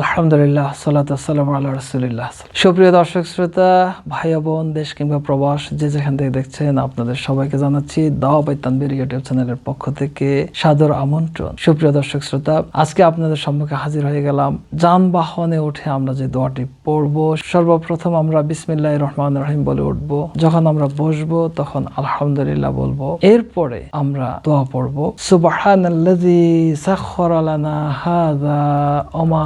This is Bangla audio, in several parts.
আলহামদুলিল্লাহ সাল্লাম আল্লাহ রসুলিল্লাহ। সুপ্রিয় দর্শক, শ্রোতা, ভাই বোন, দেশ কিংবা প্রবাস, যে যেখান থেকে দেখছেন, আপনাদের সবাইকে জানাচ্ছি দাওয়া তানবির ইউটিউব চ্যানেলের পক্ষ থেকে সাদর আমন্ত্রণ। সুপ্রিয় দর্শক, শ্রোতা, আজকে আপনাদের সম্মুখে হাজির হয়ে গেলাম। যানবাহনে উঠে আমরা যে দোয়াটি পড়ব, সর্বপ্রথম আমরা বিসমিল্লাহ রহমান রহিম বলে উঠব। যখন আমরা বসবো, তখন আলহামদুলিল্লাহ বলব। এরপরে আমরা দোয়া পড়ব ওমা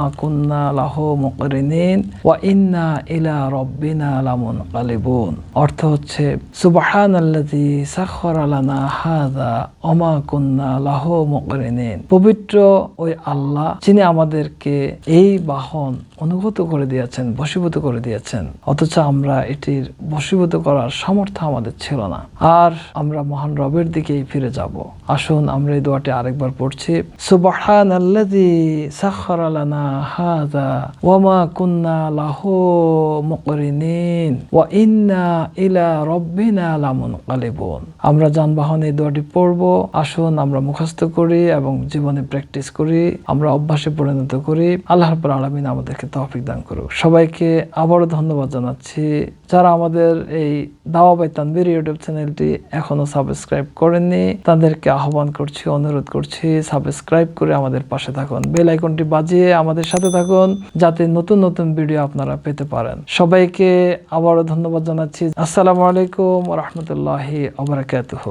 ওয়া ইন্না ইলা রাব্বিনা লামুনকালিবুন অর্থ হচ্ছে, সুবহানাল্লাযী সাখর আলানা হাদা অমা কুন্না লাহু মুকরিনিন। পবিত্র ওই আল্লাহ, যিনি আমাদেরকে এই বাহন অনুভূত করে দিয়েছেন, বশীভূত করে দিয়েছেন। অথচ আমরা এটির বশীভূত করার সামর্থ্য আমাদের ছিল না। আর আমরা মহান রবের দিকেই ফিরে যাব। আসুন, আমরা এই দোয়াটি আরেকবার পড়ছি। সুবহান আল্লাযী সাখখারা লানা হাযা ওয়া কুন্না ওয়া ইন্না ইলা রাব্বিনা লামুনকালিবুন। আমরা যানবাহনে এই দোয়াটি পড়ব। আসুন, আমরা মুখস্থ করি এবং জীবনে প্র্যাকটিস করি। আমরা অভ্যাসে পরিণত করি। আল্লাহ আলামিন আমাদেরকে তৌফিক দান করুক। সবাইকে আবারও ধন্যবাদ জানাচ্ছি। যারা আমাদের এই দাওয়া বাই তানবির ইউটিউব চ্যানেলটি এখনও সাবস্ক্রাইব করেননি, তাদেরকে আহ্বান করছি, অনুরোধ করছি, সাবস্ক্রাইব করে আমাদের পাশে থাকুন। বেল আইকনটি বাজিয়ে আমাদের সাথে থাকুন, যাতে নতুন নতুন ভিডিও আপনারা পেতে পারেন। সবাইকে আবারও ধন্যবাদ জানাচ্ছি। আসসালামু আলাইকুম রহমতুল্লাহি আবরাকাতুহ